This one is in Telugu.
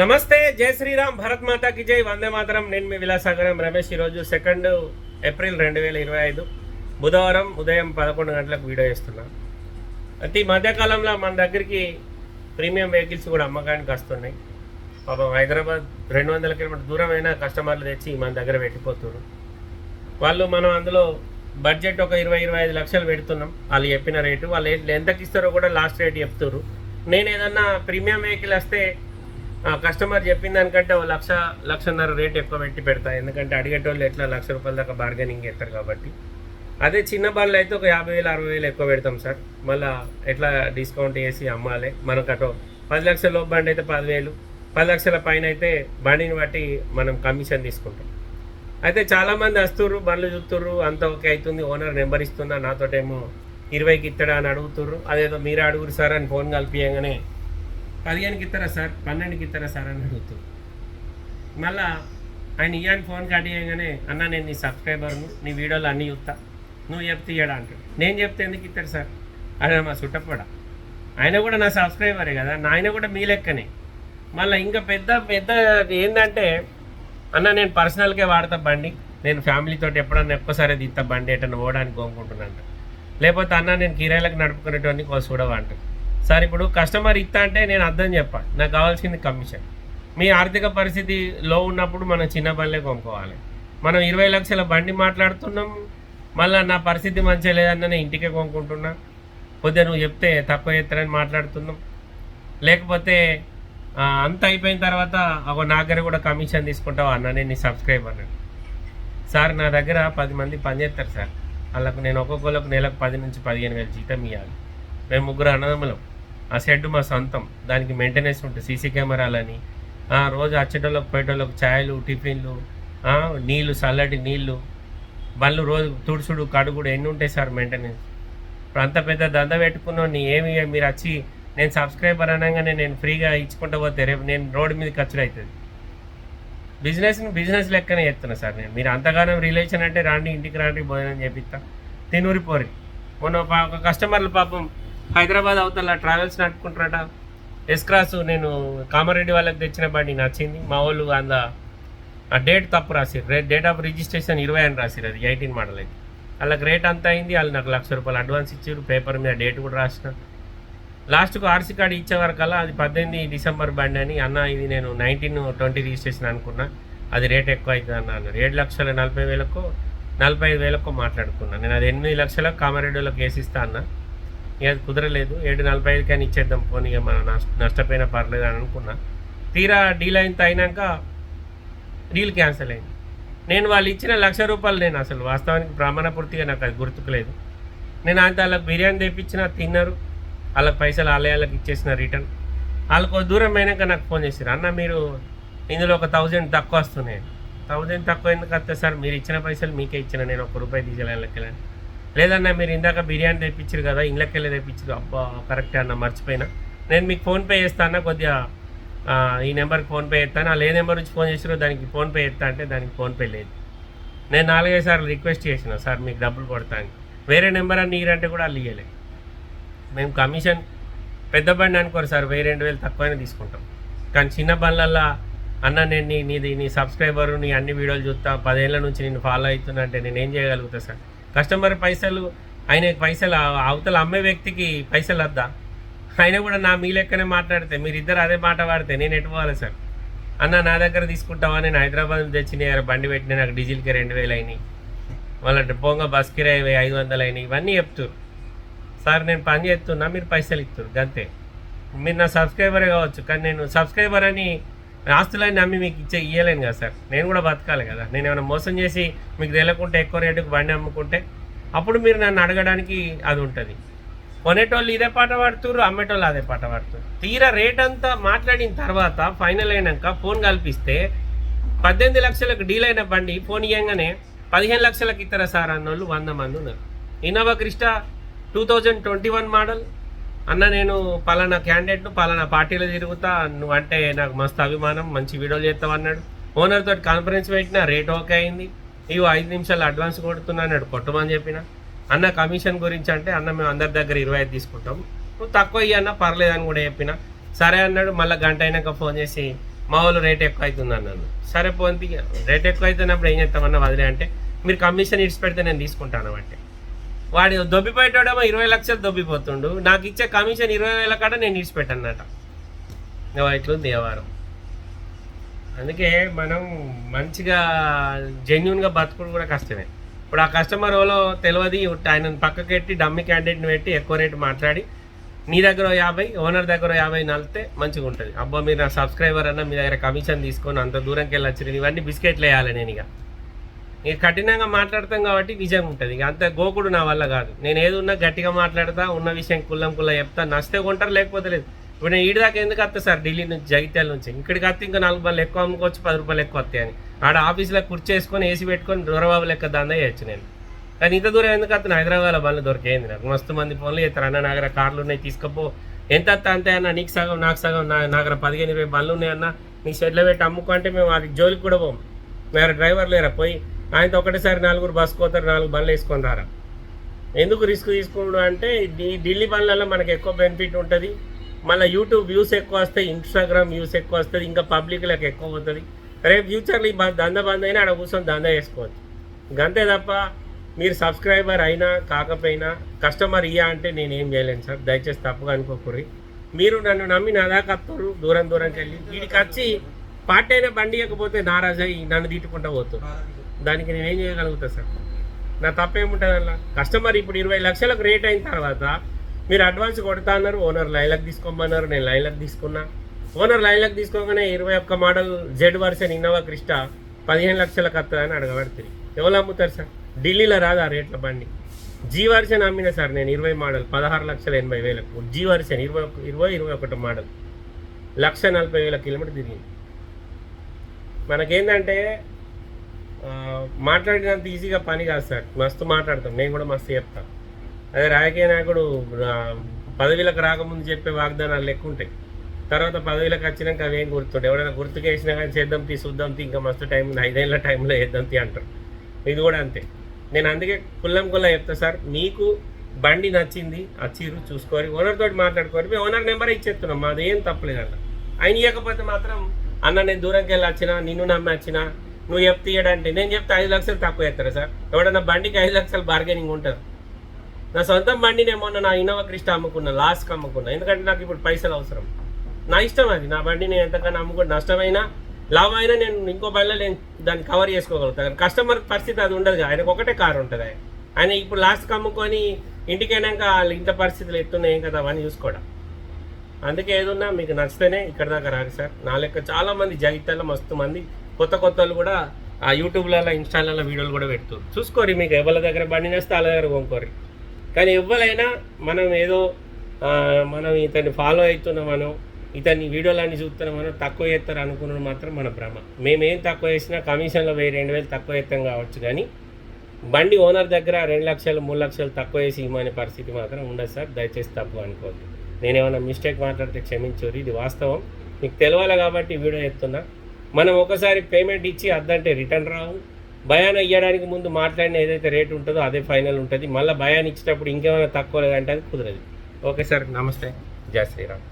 నమస్తే జై శ్రీరామ్ భరత్ మాతాకి జై వందే మాతరం. నేను మీ విలాసాగరం రమేష్. ఈరోజు సెకండ్ ఏప్రిల్ రెండు వేల ఇరవై ఐదు. బుధవారం ఉదయం పదకొండు గంటలకు వీడియో చేస్తున్నా. అయితే ఈ మధ్యకాలంలో మన దగ్గరికి ప్రీమియం వెహికల్స్ కూడా అమ్మకానికి వస్తున్నాయి. పాపం హైదరాబాద్ రెండు వందల కిలోమీటర్ దూరమైన కస్టమర్లు తెచ్చి మన దగ్గర పెట్టిపోతున్నారు వాళ్ళు మనం అందులో బడ్జెట్ ఒక ఇరవై ఇరవై ఐదు లక్షలు పెడుతున్నాం. వాళ్ళు చెప్పిన రేటు వాళ్ళు ఎంతకి ఇస్తారో కూడా లాస్ట్ రేట్ చెప్తున్నారు నేను ఏదన్నా ప్రీమియం వెహికల్ వస్తే కస్టమర్ చెప్పిన దానికంటే ఓ లక్ష లక్షన్నర రేట్ ఎక్కువ పెట్టి పెడతా. ఎందుకంటే అడిగేటోళ్ళు ఎట్లా లక్ష రూపాయల దాకా బార్గెనింగ్ చేస్తారు కాబట్టి. అదే చిన్న బండ్లు అయితే ఒక యాభై వేలు అరవై వేలు ఎక్కువ పెడతాం సార్. మళ్ళీ ఎట్లా డిస్కౌంట్ చేసి అమ్మాలి. మనకు అటు పది లక్షల లోపు బండి అయితే పదివేలు పది లక్షల పైన అయితే బండిని బట్టి మనం కమిషన్ తీసుకుంటాం. అయితే చాలామంది వస్తుర్రు బండ్లు చూస్తుర్రు అంత ఓకే అవుతుంది ఓనర్ నెంబర్ ఇస్తున్నా నాతోటేమో ఇరవైకి ఇస్తాడా అని అడుగుతుర్రు. అదేదో మీరు అడుగురు సార్ అని ఫోన్ కలిపియంగానే పదిహేనుకి ఇస్తారా సార్? పన్నెండుకి ఇస్తారా సార్ అని అడుగుతుంది మళ్ళా ఆయన ఇయ్యాని ఫోన్ కట్టేయగానే అన్న నేను నీ సబ్స్క్రైబర్ను నీ వీడియోలు అన్నీ చూస్తా. నువ్వు చెప్తే ఇయ్యడా? అంటాడు. నేను చెప్తే ఎందుకు ఇస్తాడు సార్? అదే మా చుట్టపడ ఆయన కూడా నా సబ్స్క్రైబరే కదా. నా ఆయన కూడా మీ లెక్కనే. మళ్ళీ ఇంకా పెద్ద పెద్ద ఏంటంటే అన్న నేను పర్సనల్గా వాడతా బండి. నేను ఫ్యామిలీతో ఎప్పుడన్నా ఒక్కసారి తీస్తా బండి ఎటన్నా పోవడానికి అంట లేకపోతే అన్న నేను కిరాయిలకు నడుపుకునేటువంటి కోసం చూడవా? అంటాడు. సార్ ఇప్పుడు కస్టమర్ ఇస్తా అంటే నేను అర్థం చెప్పాలి నాకు కావాల్సింది కమిషన్. మీ ఆర్థిక పరిస్థితి లో ఉన్నప్పుడు మనం చిన్న బండ్లే కొనుక్కోవాలి. మనం ఇరవై లక్షల బండి మాట్లాడుతున్నాం. మళ్ళీ నా పరిస్థితి మంచిగా లేదన్న నేను ఇంటికే కొనుక్కుంటున్నా. కొద్దిగా నువ్వు చెప్తే తక్కువ చేస్తారని మాట్లాడుతున్నాం. లేకపోతే అంత అయిపోయిన తర్వాత ఒక నా దగ్గర కూడా కమిషన్ తీసుకుంటావు అన్న నేను నీ సబ్స్క్రైబర్ సార్ నా దగ్గర పది మంది పనిచేస్తారు సార్. వాళ్ళకు నేను ఒక్కొక్కరికి నెలకు పది నుంచి పదిహేను వేలు జీతం ఇవ్వాలి మేము ముగ్గురు అన్నదమ్ములం. ఆ షెడ్ మా సొంతం. దానికి మెయింటెనెన్స్ ఉంటుంది. సీసీ కెమెరాలని ఆ, రోజు వచ్చేటోళ్ళకి పోయేటోళ్ళకి ఛాయలు టిఫిన్లు నీళ్ళు చల్లటి నీళ్ళు బళ్ళు రోజు తుడుచుడు కడుగుడు ఎన్ని ఉంటాయి సార్ మెయింటెనెన్స్ ఇప్పుడు అంత పెద్ద దంద పెట్టుకున్నాను ఏమి మీరు వచ్చి నేను సబ్స్క్రైబర్ అనగానే నేను ఫ్రీగా ఇచ్చుకుంటూ పోతే రేపు నేను రోడ్డు మీద ఖర్చులు అవుతుంది బిజినెస్ని బిజినెస్ లెక్కనే చెప్తున్నా సార్ నేను. మీరు అంతగానం రిలేషన్ అంటే రాండి ఇంటికి రాండి భోజనం చేపిస్తా. తినూరి పోరి. మొన్న ఒక కస్టమర్లు పాపం హైదరాబాద్ అవతల ట్రావెల్స్ నడుపుకుంటారట ఎస్క్రాస్ నేను కామారెడ్డి వాళ్ళకి తెచ్చిన బండి నచ్చింది. మా వాళ్ళు అంద ఆ డేట్ తప్పు రాసిరు రే డేట్ ఆఫ్ రిజిస్ట్రేషన్ ఇరవై అని రాసిరు అది ఎయిటీన్ మోడల్ అయితే. వాళ్ళకి రేట్ అంతా అయింది. వాళ్ళు నాకు లక్ష రూపాయలు అడ్వాన్స్ ఇచ్చారు పేపర్ మీద డేట్ కూడా రాసిన. లాస్ట్కు ఆర్సీ కార్డు ఇచ్చే వరకల్లా అది పద్దెనిమిది డిసెంబర్ బండి అని అన్న ఇది నేను నైన్టీన్ ట్వంటీ రిజిస్ట్రేషన్ అనుకున్నా. అది రేట్ ఎక్కువ అవుతుంది అన్న అన్నారు. ఏడు లక్షల నలభై వేలకు నలభై ఐదు వేలకు మాట్లాడుకున్నాను నేను అది ఎనిమిది లక్షలకు కామారెడ్డిలో కేసు ఇస్తా అన్నా. ఇక అది కుదరలేదు. ఏడు నలభై ఐదు కానీ ఇచ్చేద్దాం పోనీ ఇక మన నష్టపోయినా పర్లేదు అని అనుకున్నా. తీరా డీల్ అయిన అయినాక డీల్ క్యాన్సిల్ అయింది. నేను వాళ్ళు ఇచ్చిన లక్ష రూపాయలు నేను అసలు వాస్తవానికి ప్రామాణపూర్తిగా నాకు అది గుర్తుకులేదు. నేను అంత వాళ్ళకి బిర్యానీ తెప్పించిన తిన్నారు. వాళ్ళకి పైసలు ఆలయాలకు ఇచ్చేసిన రిటర్న్. వాళ్ళకు దూరం అయినాక నాకు ఫోన్ చేశారు అన్న మీరు ఇందులో ఒక థౌజండ్ తక్కువ వస్తున్నాయి. థౌజండ్ తక్కువ ఎందుకు వస్తే సార్? మీరు ఇచ్చిన పైసలు మీకే ఇచ్చిన నేను ఒక రూపాయి తీసేయాలకెళ్ళాను లేదన్నా మీరు ఇందాక బిర్యానీ తెప్పించారు కదా ఇళ్ళకెళ్ళి తెప్పించారు అబ్బా కరెక్టే అన్న మర్చిపోయినా. నేను మీకు ఫోన్పే చేస్తాను కొద్దిగా ఈ నెంబర్కి ఫోన్పే చేస్తాను వాళ్ళు ఏ నెంబర్ నుంచి ఫోన్ చేసారో దానికి ఫోన్పే చేస్తా అంటే దానికి ఫోన్పే లేదు. నేను నాలుగైదు సార్లు రిక్వెస్ట్ చేసిన సార్ మీకు డబ్బులు కొడతాను వేరే నెంబర్ అని ఇయ్యారంటే కూడా వాళ్ళు ఇవ్వలేదు మేము కమిషన్ పెద్ద బండి అనుకోరు సార్ వెయ్యి రెండు వేలు తక్కువనే తీసుకుంటాం. కానీ చిన్న బండ్లల్లో అన్న నేను నీ నీది నీ సబ్స్క్రైబరు నీ అన్ని వీడియోలు చూస్తా పదేళ్ళ నుంచి నేను ఫాలో అవుతున్నా అంటే నేను ఏం చేయగలుగుతా సార్? కస్టమర్ పైసలు ఆయన పైసలు అవతల అమ్మే వ్యక్తికి పైసలు వద్దా? ఆయన కూడా నా మీ లెక్కనే మాట్లాడితే మీరు ఇద్దరు అదే మాట వాడితే నేను ఎటు పోవాలి సార్? అన్న నా దగ్గర తీసుకుంటావా? నేను హైదరాబాద్ తెచ్చినాయి తెచ్చిన బండి పెట్టిన నాకు డీజిల్కి రెండు వేలు అయినాయి. వాళ్ళ పోంగా బస్ కిరాయి ఐదు వందలు అయినాయి. ఇవన్నీ చెప్తారు సార్ నేను పని చేస్తున్నా మీరు పైసలు ఇస్తారు అంతే మీరు నా సబ్స్క్రైబరే కావచ్చు కానీ నేను సబ్స్క్రైబర్ అని ఆస్తులన్నీ నమ్మి మీకు ఇచ్చే ఇయ్యలేను కదా సార్. నేను కూడా బతకాలి కదా. నేను ఏమైనా మోసం చేసి మీకు తెలియకుంటే ఎక్కువ రేటుకు బండి అమ్ముకుంటే అప్పుడు మీరు నన్ను అడగడానికి అది ఉంటుంది. కొనేటోళ్ళు ఇదే పాట పాడుతుర్రు అమ్మేటోళ్ళు అదే పాట పాడుతుర్రు. తీరా రేట్ అంతా మాట్లాడిన తర్వాత ఫైనల్ అయినాక ఫోన్ కల్పిస్తే పద్దెనిమిది లక్షలకు డీల్ అయిన బండి ఫోన్ ఇవ్వగానే పదిహేను లక్షలకు ఇతర సార్ అన్నోళ్ళు వంద మంది ఉన్నారు. Innova Crysta two thousand twenty one model అన్న నేను పలానా క్యాండిడేట్ను పలానా పార్టీలో తిరుగుతా నువ్వు అంటే నాకు మస్తు అభిమానం మంచి వీడియోలు చేస్తావు అన్నాడు. ఓనర్ తోటి కాన్ఫరెన్స్ పెట్టిన రేట్ ఓకే అయింది. ఇవి ఐదు నిమిషాలు అడ్వాన్స్ కొడుతున్నా అన్నాడు కొట్టమని చెప్పిన. అన్న కమిషన్ గురించి అంటే అన్న మేము అందరి దగ్గర ఇరవై ఐదు తీసుకుంటాం. నువ్వు తక్కువ ఇయ్యి అన్న పర్లేదు అని కూడా చెప్పిన. సరే అన్నాడు మళ్ళీ గంట అయినాక ఫోన్ చేసి మా వాళ్ళు రేట్ ఎక్కువ అవుతుంది అన్నాను సరే పోంతి రేట్ ఎక్కువ అవుతున్నప్పుడు ఏం చేస్తామన్నా వదిలే అంటే మీరు కమిషన్ ఇడిచి పెడితే నేను తీసుకుంటాను అంటే వాడు దొబ్బిపోయేటోడేమో ఇరవై లక్షలు దొబ్బిపోతుండు. నాకు ఇచ్చే కమిషన్ ఇరవై వేల కాడ నేను ఇడిచిపెట్టన్నట ఇట్లుంది దేవారం అందుకే మనం మంచిగా జెన్యున్గా బతుకుడు కూడా కష్టమే. ఇప్పుడు ఆ కస్టమర్ ఎవరో తెలియదు ఆయనను పక్కకెట్టి డమ్మి క్యాండిడేట్ని పెట్టి ఎక్కువ రేటు మాట్లాడి నీ దగ్గర యాభై ఓనర్ దగ్గర యాభై నలితే మంచిగా ఉంటుంది. అబ్బా మీరు నా సబ్స్క్రైబర్ అన్న మీ దగ్గర కమిషన్ తీసుకొని అంత దూరంకి వెళ్ళి వచ్చింది ఇవన్నీ బిస్కెట్లు వేయాలి నేను ఇక ఇక కఠినంగా మాట్లాడతాం కాబట్టి విజయం ఉంటుంది. ఇక అంత గోకుడు నా వల్ల కాదు. నేను ఏది ఉన్నా గట్టిగా మాట్లాడతా ఉన్న విషయం కుల్లం కుల్లం చెప్తా నస్తే కొంటారు లేకపోతే లేదు. ఇప్పుడు నేను ఈడదాకా ఎందుకు వస్తా సార్? ఢిల్లీ నుంచి జగిత్యాల నుంచి. ఇక్కడికి వస్తే ఇంకా నాలుగు రూపాయలు ఎక్కువ అమ్ముకోవచ్చు పది రూపాయలు ఎక్కువ వస్తాయి అని. ఆడ ఆఫీస్లో కుర్చేసుకొని ఏసీ పెట్టుకొని దూరబాబు లెక్క దందా చేయొచ్చు నేను. కానీ ఇంత దూరం ఎందుకు వస్తాను హైదరాబాద్లో బండ్లు దొరికేయింది నాకు. మస్తు మంది ఫోన్లు చేస్తారు. అన్న నగర కార్లు ఉన్నాయి తీసుకపో. ఎంత వస్తా అంతే అన్న నీకు సగం నాకు సగం నా నా పదిహేను ఇరవై బండ్లు ఉన్నాయి అన్న. నీ షెడ్లో పెట్టి అమ్ముకో అంటే మేము అది జోలికి కూడా పోం. వేరే డ్రైవర్ లేరా? పోయి ఆయనతో ఒకటేసారి నలుగురు బస్సు పోతారు నాలుగు బండ్లు వేసుకొని రారా? ఎందుకు రిస్క్ తీసుకోవడం అంటే ఈ ఢిల్లీ బండ్లలో మనకి ఎక్కువ బెనిఫిట్ ఉంటుంది. మళ్ళీ యూట్యూబ్ వ్యూస్ ఎక్కువ వస్తాయి ఇన్స్టాగ్రామ్ వ్యూస్ ఎక్కువ వస్తుంది ఇంకా పబ్లిక్లకు ఎక్కువ పోతుంది. రేపు ఫ్యూచర్లో ఈ దందా బంద్ అయినా అక్కడ కూర్చొని దందా చేసుకోవచ్చు గంతే తప్ప మీరు సబ్స్క్రైబర్ అయినా కాకపోయినా కస్టమర్ ఇయ్యా అంటే నేను ఏం చేయలేను సార్. దయచేసి తప్పుగా అనుకోకూరి మీరు నన్ను నమ్మి నా దాకా వస్తారు దూరం దూరంకి వెళ్ళి వీడికి వచ్చి పార్టీ అయినా బండి ఇవ్వకపోతే నారాజ్ అయ్యి నన్ను తిట్టుకుంటా పోతారు. దానికి నేనేం చేయగలుగుతా సార్? నా తప్పేముంటుంది అలా కస్టమర్ ఇప్పుడు ఇరవై లక్షలకు రేట్ అయిన తర్వాత మీరు అడ్వాన్స్ కొడతా అన్నారు ఓనర్ లైన్లకు తీసుకోమన్నారు నేను లైన్లకు తీసుకున్నా. ఓనర్ లైన్లకు తీసుకోగానే ఇరవై ఒక్క model Z version Innova Crysta పదిహేను లక్షలకు వస్తుందని అడగబడుతుంది ఎవరు అమ్ముతారు సార్? ఢిల్లీలో రాదు ఆ రేట్ల బండి? జీ వర్షన్ అమ్మిన సార్ నేను ఇరవై మోడల్ పదహారు లక్షల ఎనభై వేలకు. జీ వర్షన్ ఇరవై ఒక- ఇరవై ఇరవై ఒకటి మోడల్. లక్ష నలభై వేల కిలోమీటర్ తిరిగింది. మనకేంటంటే మాట్లాడినంత ఈజీగా పని కాదు సార్. మస్తు మాట్లాడతాం. నేను కూడా మస్తు చెప్తాను అదే రాజకీయ నాయకుడు పదవిలకు రాకముందు చెప్పే వాగ్దానాలు లెక్క ఉంటాయి. తర్వాత పదవిలకు వచ్చినాక అవేం గుర్తుండే ఎవరైనా గుర్తుకేసినా కానీ చేద్దాం తీ చూద్దాం తీ ఇంకా మస్తు టైం ఐదేళ్ళ టైంలో వేద్దాం తీ అంటారు. ఇది కూడా అంతే. నేను అందుకే కుల్లం కుల్లం చెప్తా సార్. మీకు బండి నచ్చింది వచ్చిర్రు చూసుకోరి ఓనర్ తోటి మాట్లాడుకోరి. మేము ఓనర్ నెంబర్ ఇచ్చేస్తున్నాం. మాది ఏం తప్పలేదు అన్న. ఆయన ఇవ్వకపోతే మాత్రం అన్న నేను దూరంకి వెళ్ళి వచ్చినా నిన్ను నమ్మి వచ్చినా నువ్వు చెప్తే ఇయ్యడంటే. నేను చెప్తే ఐదు లక్షలు తక్కువ చేస్తారా సార్? ఎవడన్నా బండికి ఐదు లక్షలు బార్గెనింగ్ ఉంటుంది? నా సొంతం బండి నేను మొన్న నా ఇన్నోవా క్రిస్ట అమ్ముకున్నా లాస్ట్కి అమ్ముకున్నా. ఎందుకంటే నాకు ఇప్పుడు పైసలు అవసరం. నా ఇష్టం అది. నా బండి నేను ఎంతకన్నా అమ్ముకుంటే నష్టమైనా లాభం అయినా నేను ఇంకో బండిలో నేను దాన్ని కవర్ చేసుకోగలుగుతాను కస్టమర్ పరిస్థితి అది ఉండదు కదా. ఆయనకు ఒకటే కారు ఉంటుంది. ఆయన ఆయన ఇప్పుడు లాస్ట్కి అమ్ముకొని ఇంటికి వాళ్ళు ఇంత పరిస్థితులు ఎట్టున్నాయి కదా అవన్నీ చూసుకోవడం. అందుకే ఏదున్నా మీకు నచ్చితేనే ఇక్కడ దాకా రాదు సార్. నా లెక్క చాలామంది జగిత్యాల మస్తు మంది కొత్త కొత్తలు కూడా ఆ యూట్యూబ్లలో ఇన్స్టాలలో వీడియోలు కూడా పెడుతున్నారు చూసుకోరి మీకు ఎవరి దగ్గర బండి నేస్తే వాళ్ళ దగ్గర కొనుక్కోరి కానీ ఎవరైనా మనం ఏదో మనం ఇతన్ని ఫాలో అవుతున్నామను ఇతన్ని వీడియోలన్నీ చూస్తున్నామనో తక్కువ చేస్తారు అనుకున్నది మాత్రం మన భ్రమ. మేమేం తక్కువ చేసినా కమిషన్లో వెయ్యి రెండు వేలు తక్కువ చేస్తాం కావచ్చు కానీ బండి ఓనర్ దగ్గర రెండు లక్షలు మూడు లక్షలు తక్కువ వేసి ఇమ్మనే పరిస్థితి మాత్రం ఉండదు సార్. దయచేసి తప్పు అనుకోవద్దు. నేను ఏమైనా మిస్టేక్ మాట్లాడితే క్షమించరు ఇది వాస్తవం. మీకు తెలియాలి కాబట్టి వీడియో చెప్తున్నా మనం ఒకసారి పేమెంట్ ఇచ్చి అద్దంటే రిటర్న్ రావు. భయాన్ని ఇవ్వడానికి ముందు మాట్లాడిన ఏదైతే రేట్ ఉంటుందో అదే ఫైనల్ ఉంటుంది. మళ్ళీ భయాన్ని ఇచ్చేటప్పుడు ఇంకేమైనా తక్కువ లేదంటే అది కుదరదు. ఓకే సార్ నమస్తే. జయ శ్రీరామ్.